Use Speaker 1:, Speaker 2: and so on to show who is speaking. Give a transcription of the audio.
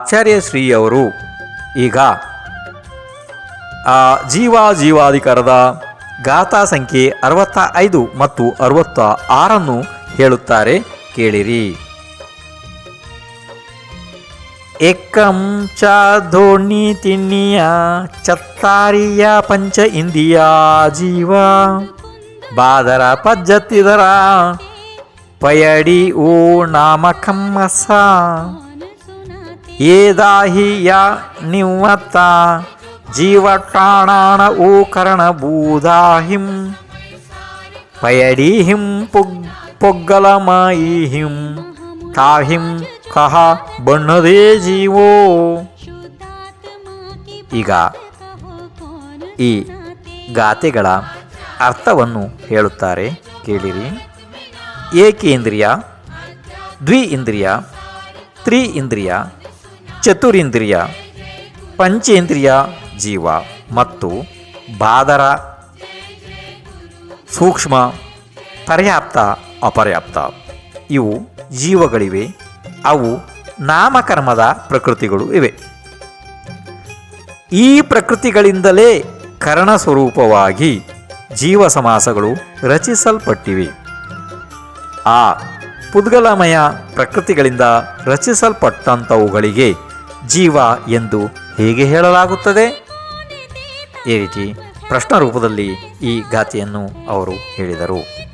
Speaker 1: ಆಚಾರ್ಯಶ್ರೀ ಅವರು ಈಗ ಆ ಜೀವ ಜೀವಾಧಿಕಾರದ ಗಾಥಾ ಸಂಖ್ಯೆ ಅರವತ್ತ ಐದು ಮತ್ತು ಅರವತ್ತ ಆರನ್ನು ಹೇಳುತ್ತಾರೆ, ಕೇಳಿರಿ. ಏಕಂ ಚ ಧೋಣಿ ತಿನ್ನಿಯ ಚತ್ತಾರಿಯ ಪಂಚ ಇಂದಿಯ ಜೀವ ಬಾದರ ಪಜ್ಜತ್ತಿದರ ಪಯಡಿ ಓ ನಾಮಕಮ್ಮಸ ಏದಾಹಿ ಯಾ ನಿವತ್ತ ಜೀವಟಾಣಾಣ ಓ ಕರ್ಣಭೂದಾಹಿಂ ಪಯಡೀಹಿಂ ಪೊಗ್, ಪೊಗ್ಗಲಮಾಯಿಹಿಂ. ತಾಹಿಂ ಕಹ ಬಣ್ಣದೇ ಜೀವೋ. ಈಗ ಈ ಗಾತೆಗಳ ಅರ್ಥವನ್ನು ಹೇಳುತ್ತಾರೆ, ಕೇಳಿರಿ. ಏಕೇಂದ್ರಿಯ ದ್ವಿ ಇಂದ್ರಿಯ ತ್ರಿ ಇಂದ್ರಿಯ ಚತುರಿಂದ್ರಿಯ, ಪಂಚೇಂದ್ರಿಯ ಜೀವ ಮತ್ತು ಬಾದರ ಸೂಕ್ಷ್ಮ, ಪರ್ಯಾಪ್ತ, ಅಪರ್ಯಾಪ್ತ. ಇವು ಜೀವಗಳಿವೆ. ಅವು ನಾಮಕರ್ಮದ ಪ್ರಕೃತಿಗಳು ಇವೆ. ಈ ಪ್ರಕೃತಿಗಳಿಂದಲೇ ಕರ್ಣ ಸ್ವರೂಪವಾಗಿ ಜೀವ ಸಮಾಸಗಳು ರಚಿಸಲ್ಪಟ್ಟಿವೆ. ಆ ಪುದ್ಗಲಮಯ ಪ್ರಕೃತಿಗಳಿಂದ ರಚಿಸಲ್ಪಟ್ಟಂಥವುಗಳಿಗೆ ಜೀವ ಎಂದು ಹೇಗೆ ಹೇಳಲಾಗುತ್ತದೆ? ಈ ರೀತಿ ಪ್ರಶ್ನ ರೂಪದಲ್ಲಿ ಈ ಗಾಥೆಯನ್ನು ಅವರು ಹೇಳಿದರು.